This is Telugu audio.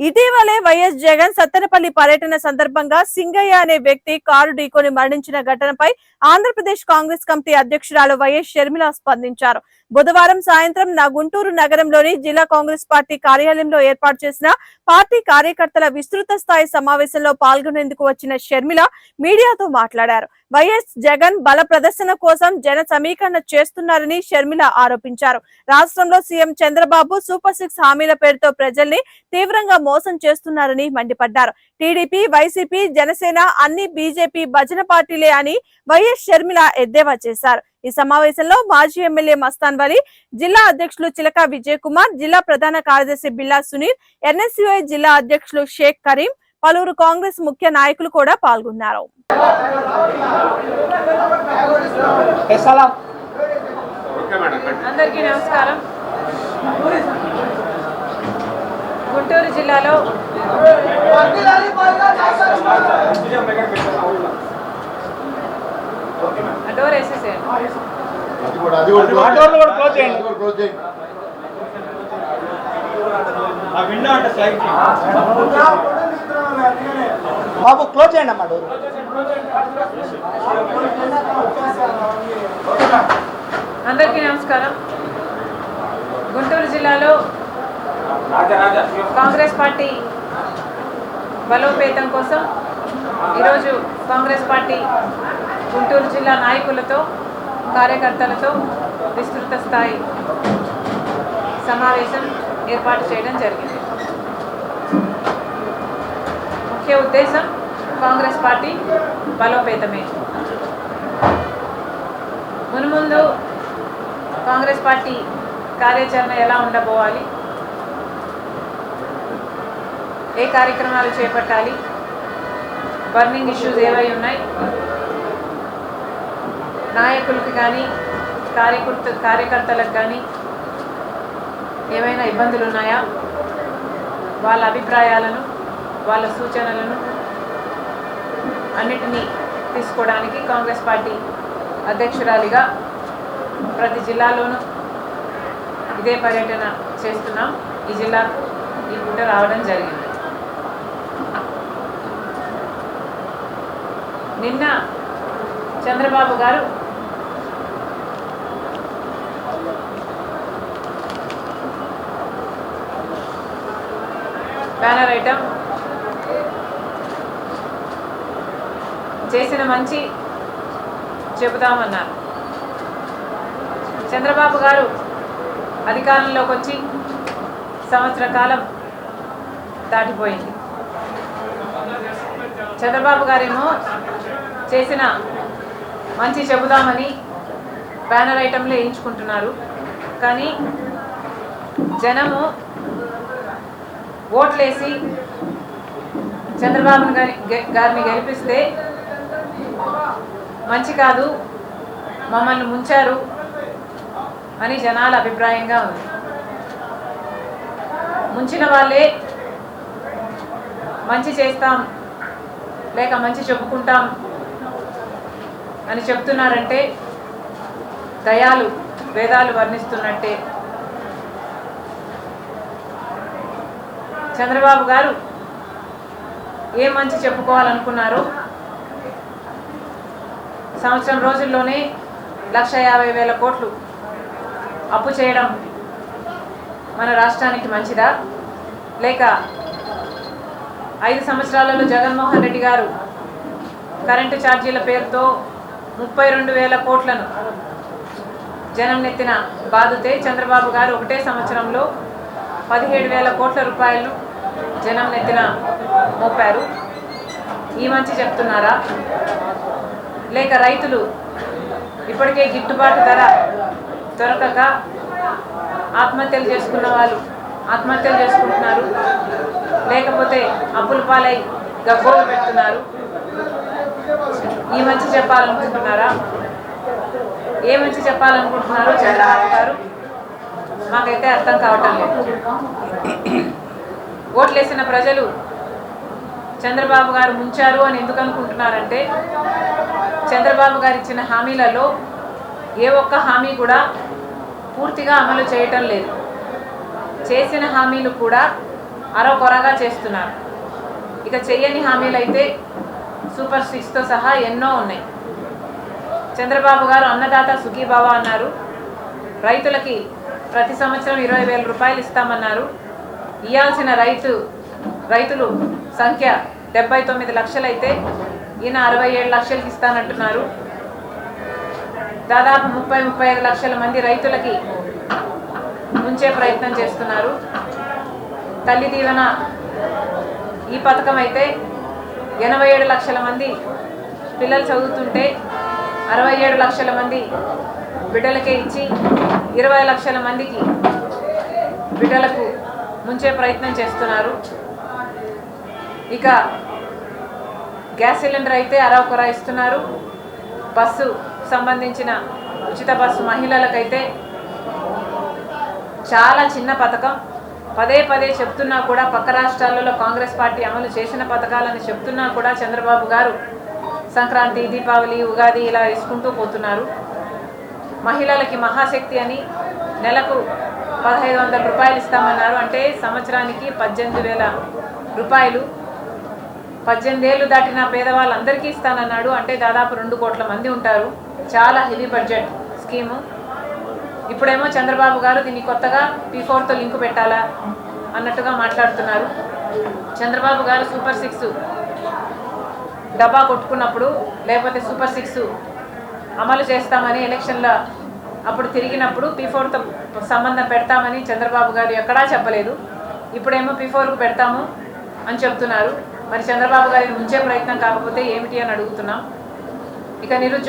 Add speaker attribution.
Speaker 1: ఇటీవలే వైఎస్ జగన్ సత్తెనపల్లి పర్యటన సందర్భంగా సింగయ్య అనే వ్యక్తి కారు ఢీకొని మరణించిన ఘటనపై ఆంధ్రప్రదేశ్ కాంగ్రెస్ కమిటీ అధ్యక్షురాలు వైఎస్ షర్మిల స్పందించారు. బుధవారం సాయంత్రం నా గుంటూరు నగరంలోని జిల్లా కాంగ్రెస్ పార్టీ కార్యాలయంలో ఏర్పాటు చేసిన పార్టీ కార్యకర్తల విస్తృత స్థాయి సమావేశంలో పాల్గొనేందుకు వచ్చిన షర్మిల మీడియాతో మాట్లాడారు. వైఎస్ జగన్ బల ప్రదర్శన కోసం జన సమీకరణ చేస్తున్నారని షర్మిల ఆరోపించారు. రాష్ట్రంలో సీఎం చంద్రబాబు సూపర్ సిక్స్ హామీల పేరుతో ప్రజల్ని తీవ్రంగా మోసం చేస్తున్నారని మండిపడ్డారు. టీడీపీ వైసీపీ జనసేన అన్ని బీజేపీ భజన పార్టీలే అని వైఎస్ షర్మిల ఎద్దేవా చేశారు. ఈ సమావేశంలో మాజీ ఎమ్మెల్యే మస్తాన్ వలి జిల్లా అధ్యక్షులు చిలక విజయ్ కుమార్ జిల్లా ప్రధాన కార్యదర్శి బిల్లా సునీల్ ఎన్ఎస్యుఐ జిల్లా అధ్యక్షులు షేక్ కరీం పలువురు కాంగ్రెస్ ముఖ్య నాయకులు కూడా పాల్గొన్నారు.
Speaker 2: అందరికీ నమస్కారం. గుంటూరు జిల్లాలో డోర్ వేసేసేయండి.
Speaker 3: బాబు క్లోజ్ చేయండి అమ్మా డోర్
Speaker 2: అందరికీ నమస్కారం. గుంటూరు జిల్లాలో కాంగ్రెస్ పార్టీ బలోపేతం కోసం ఈరోజు కాంగ్రెస్ పార్టీ గుంటూరు జిల్లా నాయకులతో కార్యకర్తలతో విస్తృత స్థాయి సమావేశం ఏర్పాటు చేయడం జరిగింది. ముఖ్య ఉద్దేశం కాంగ్రెస్ పార్టీ బలోపేతమే. మునుముందు కాంగ్రెస్ పార్టీ కార్యాచరణ ఎలా ఉండబోవాలి? ఏ కార్యక్రమాలు చేపట్టాలి? బర్నింగ్ ఇష్యూస్ ఏవై ఉన్నాయి? నాయకులకు కానీ కార్యకర్త కార్యకర్తలకు కానీ ఏమైనా ఇబ్బందులు ఉన్నాయా? వాళ్ళ అభిప్రాయాలను వాళ్ళ సూచనలను అన్నిటినీ తీసుకోవడానికి కాంగ్రెస్ పార్టీ అధ్యక్షురాలిగా ప్రతి జిల్లాలోనూ ఇదే పర్యటన చేస్తున్నాం. ఈ జిల్లాకు ఈ పూట రావడం జరిగింది. నిన్న చంద్రబాబు గారు బ్యానర్ ఐటమ్ చేసిన మంచి చెబుతామన్నారు. చంద్రబాబు గారు అధికారంలోకి వచ్చి సంవత్సర కాలం దాటిపోయింది. చంద్రబాబు గారేమో చేసిన మంచి చెబుదామని బ్యానర్ ఐటెంలు వేయించుకుంటున్నారు. కానీ జనము ఓట్లేసి చంద్రబాబు గారి గారిని గెలిపిస్తే మంచి కాదు మమ్మల్ని ముంచారు అని జనాల అభిప్రాయంగా ఉంది. ముంచిన వాళ్ళే మంచి చేస్తాం లేక మంచి చెప్పుకుంటాం అని చెప్తున్నారంటే దయాలు వేదాలు వర్ణిస్తున్నట్టే. చంద్రబాబు గారు ఏ మంచి చెప్పుకోవాలనుకున్నారు సంవత్సరం రోజుల్లోనే లక్ష యాభై వేల కోట్లు అప్పు చేయడం మన రాష్ట్రానికి మంచిదా? లేక ఐదు సంవత్సరాలలో జగన్మోహన్ రెడ్డి గారు కరెంటు ఛార్జీల పేరుతో ముప్పై రెండు వేల కోట్లను జనం నెత్తిన బాధితే చంద్రబాబు గారు ఒకటే సంవత్సరంలో పదిహేడు వేల కోట్ల రూపాయలను జనం నెత్తిన మోపారు. ఈ మంచి చెప్తున్నారా? లేక రైతులు ఇప్పటికే గిట్టుబాటు ధర దొరకక ఆత్మహత్యలు చేసుకున్న వాళ్ళు ఆత్మహత్యలు చేసుకుంటున్నారు. లేకపోతే అప్పుల పాలై గబ్బోలు పెడుతున్నారు. ఈ మంచి చెప్పాలనుకుంటున్నారా? ఏ మంచి చెప్పాలనుకుంటున్నారో చాలా అంటారు మాకైతే అర్థం కావటం లేదు. ఓట్లేసిన ప్రజలు చంద్రబాబు గారు ముంచారు అని ఎందుకు అనుకుంటున్నారంటే చంద్రబాబు గారు ఇచ్చిన హామీలలో ఏ ఒక్క హామీ కూడా పూర్తిగా అమలు చేయటం లేదు. చేసిన హామీలు కూడా అరకొరగా చేస్తున్నారు. ఇక చెయ్యని హామీలు అయితే సూపర్ సిక్స్తో సహా ఎన్నో ఉన్నాయి. చంద్రబాబు గారు అన్నదాత సుఖీభావ అన్నారు. రైతులకి ప్రతి సంవత్సరం ఇరవై వేల రూపాయలు ఇస్తామన్నారు. ఇవ్వాల్సిన రైతు రైతులు సంఖ్య డెబ్బై తొమ్మిది లక్షలైతే ఈయన అరవై ఏడు లక్షలకి ఇస్తానంటున్నారు. దాదాపు ముప్పై ముప్పై ఐదు లక్షల మంది రైతులకి ముంచే ప్రయత్నం చేస్తున్నారు. తల్లి దీవెన ఈ పథకం అయితే ఎనభై ఏడు లక్షల మంది పిల్లలు చదువుతుంటే అరవై ఏడు లక్షల మంది బిడ్డలకే ఇచ్చి ఇరవై లక్షల మందికి బిడ్డలకు ముంచే ప్రయత్నం చేస్తున్నారు. ఇక గ్యాస్ సిలిండర్ అయితే అరవకొర ఇస్తున్నారు. బస్సు సంబంధించిన ఉచిత బస్సు మహిళలకైతే చాలా చిన్న పథకం. పదే పదే చెప్తున్నా కూడా పక్క రాష్ట్రాలలో కాంగ్రెస్ పార్టీ అమలు చేసిన పథకాలని చెప్తున్నా కూడా చంద్రబాబు గారు సంక్రాంతి దీపావళి ఉగాది ఇలా వేసుకుంటూ పోతున్నారు. మహిళలకి మహాశక్తి అని నెలకు పదహైదు వందల రూపాయలు ఇస్తామన్నారు. అంటే సంవత్సరానికి పద్దెనిమిది వేల రూపాయలు. పద్దెనిమిది ఏళ్ళు దాటిన పేదవాళ్ళందరికీ ఇస్తానన్నాడు. అంటే దాదాపు రెండు కోట్ల మంది ఉంటారు. చాలా హెవీ బడ్జెట్ స్కీము. ఇప్పుడేమో చంద్రబాబు గారు దీన్ని కొత్తగా పీ ఫోర్తో లింకు పెట్టాలా అన్నట్టుగా మాట్లాడుతున్నారు. చంద్రబాబు గారు సూపర్ సిక్స్ డబ్బా కొట్టుకున్నప్పుడు లేకపోతే సూపర్ సిక్స్ అమలు చేస్తామని ఎలక్షన్ల అప్పుడు తిరిగినప్పుడు పీ ఫోర్తో సంబంధం పెడతామని చంద్రబాబు గారు ఎక్కడా చెప్పలేదు. ఇప్పుడేమో పీ ఫోర్కు పెడతాము అని చెప్తున్నారు. మరి చంద్రబాబు గారిని ముంచే ప్రయత్నం కాకపోతే ఏమిటి అని అడుగుతున్నాం. ఇక నిరుద్యోగ